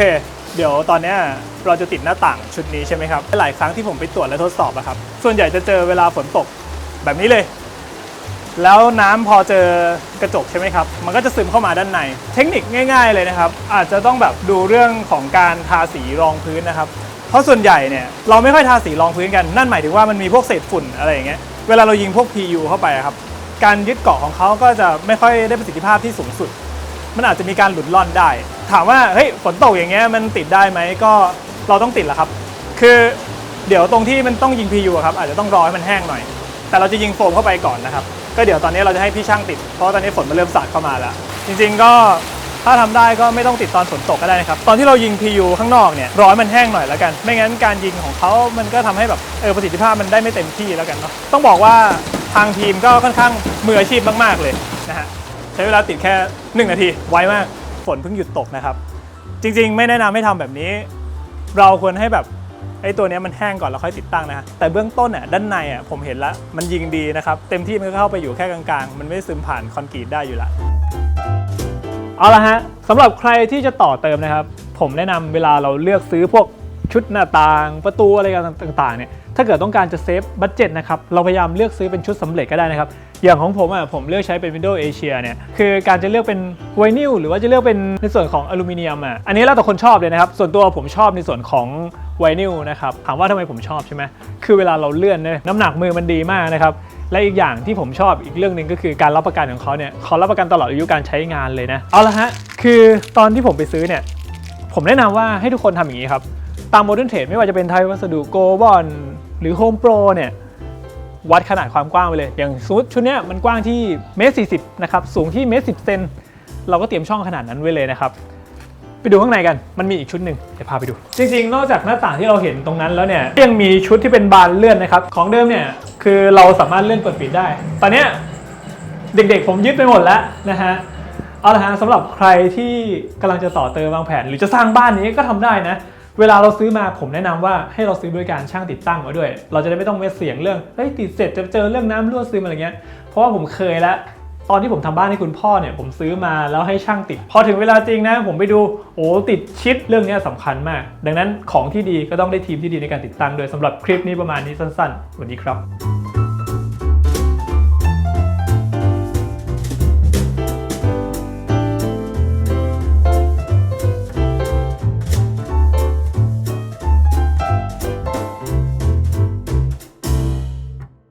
เค เดี๋ยวตอนนี้เราจะติดหน้าต่างชุดนี้ใช่ไหมครับ หลายครั้งที่ผมไปตรวจและทดสอบอะครับ ส่วนใหญ่จะเจอเวลาฝนตกแบบนี้เลย แล้วน้ำพอเจอกระจกใช่ไหมครับ มันก็จะซึมเข้ามาด้านใน เทคนิคง่าย ๆเลยนะครับ อาจจะต้องแบบดูเรื่องของการทาสีรองพื้นนะครับ เพราะส่วนใหญ่เนี่ยเราไม่ค่อยทาสีรองพื้นกัน นั่นหมายถึงว่ามันมีพวกเศษฝุ่นอะไรอย่างเงี้ย เวลาเรายิงพวก PU เข้าไปครับ การยึดเกาะของเขาก็จะไม่ค่อยได้ประสิทธิภาพที่สูงสุด มันอาจจะมีการหลุดล่อนได้ ถามว่าเฮ้ยฝนตกอย่างเงี้ยมันติดได้ไหมก็เราต้องติดแหละครับ คือเดี๋ยวตรงที่มันต้องยิง PU อะครับอาจจะต้องรอให้มันแห้งหน่อย แต่เราจะยิงโฟมเข้าไปก่อนนะครับ ก็เดี๋ยวตอนนี้เราจะให้พี่ช่างติด เพราะตอนนี้ฝนมันเริ่มสาดเข้ามาแล้ว จริงๆก็ถ้าทำได้ก็ไม่ต้องติดตอนฝนตกก็ได้นะครับ ตอนที่เรายิง PU ข้างนอกเนี่ยร้อให้มันแห้งหน่อยแล้วกัน ไม่งั้นการยิงของเขามันก็ทำให้แบบเออประสิทธิภาพมันได้ไม่เต็มที่แล้วกันเนาะ ต้องบอกว่าทางทีมก็ค่อนข้างมืออาชีพมากๆเลยนะฮะ ช้เวลาติดแค่ 1 นาที ไวมาก ฝนเพิ่งหยุดตกนะครับ จริงๆ ไม่แนะนำให้ทำแบบนี้ เราควรให้แบบไอ้ตัวนี้มันแห้งก่อนแล้วค่อยติดตั้งนะฮะแต่เบื้องต้นอะด้านในอะผมเห็นแล้วมันยิงดีนะครับ เต็มที่มันก็เข้าไปอยู่แค่กลางๆ มันไม่ซึมผ่านคอนกรีตได้อยู่ละเอาละฮะสำหรับใครที่จะต่อเติมนะครับ ผมแนะนำเวลาเราเลือกซื้อพวกชุดหน้าต่างประตูอะไรกันต่างๆเนี่ย ถ้าเกิดต้องการจะเซฟบัตเจ็ตนะครับเราพยายามเลือกซื้อเป็นชุดสำเร็จก็ได้นะครับ อย่างของผมอะผมเลือกใช้เป็น Windows Asia เนี่ยคือการจะเลือกเป็นไวนิลหรือว่าจะเลือกเป็นในส่วนของอลูมิเนียมอะอันนี้แล้วแต่คนชอบเลยนะครับ ส่วนตัวผมชอบในส่วนของไวนิลนะครับถามว่าทำไมผมชอบใช่ไหมคือเวลาเราเลื่อนเนี่ยน้ำหนักมือมันดีมากนะครับและอีกอย่างที่ผมชอบอีกเรื่องหนึ่งก็คือการรับประกันของเขาเนี่ยเขารับประกันตลอดอายุการใช้งานเลยนะเอาละฮะคือตอนที่ผมไปซื้อเนี่ยผมแนะนำว่าให้ทุกคนทำอย่างนี้ครับ ตามโมเดิร์นเทรดไม่ว่าจะเป็นไทยวัสดุโกลบอลหรือโฮมโปรเนี่ยวัดขนาดความกว้างไปเลย อย่างสมมติชุดเนี้ยมันกว้างที่เมตรสี่สิบนะครับสูงที่เมตรสิบเซนเราก็เตรียมช่องขนาดนั้นไว้เลยนะครับ ไปดูข้างในกันมันมีอีกชุดหนึ่งเดี๋ยวพาไปดู จริงๆ นอกจากหน้าต่างที่เราเห็นตรงนั้นแล้วเนี่ยยังมีชุดที่เป็นบานเลื่อนนะครับ ของเดิมเนี่ยคือเราสามารถเลื่อนเปิดปิดได้ ตอนนี้เด็กๆผมยึดไปหมดแล้วนะฮะเอาละฮะสำหรับใครที่กำลังจะต่อเติมวางแผน หรือจะสร้างบ้านนี้ก็ทำได้นะ เวลาเราซื้อมาผมแนะนำว่าให้เราซื้อบริการช่างติดตั้งมาด้วย เราจะได้ไม่ต้องเวสเสียงเรื่องเฮ้ยติดเสร็จจะเจอเรื่องน้ำรั่วซึมอะไรเงี้ยเพราะว่าผมเคยแล้วตอนที่ผมทำบ้านให้คุณพ่อเนี่ยผมซื้อมาแล้วให้ช่างติด พอถึงเวลาจริงนะ ผมไปดูโอ้ติดชิดเรื่องนี้ยสำคัญมาก ดังนั้นของที่ดีก็ต้องได้ทีมที่ดีในการติดตั้งด้วยสำหรับคลิปนี้ประมาณนี้สั้นๆสวัสดีครับ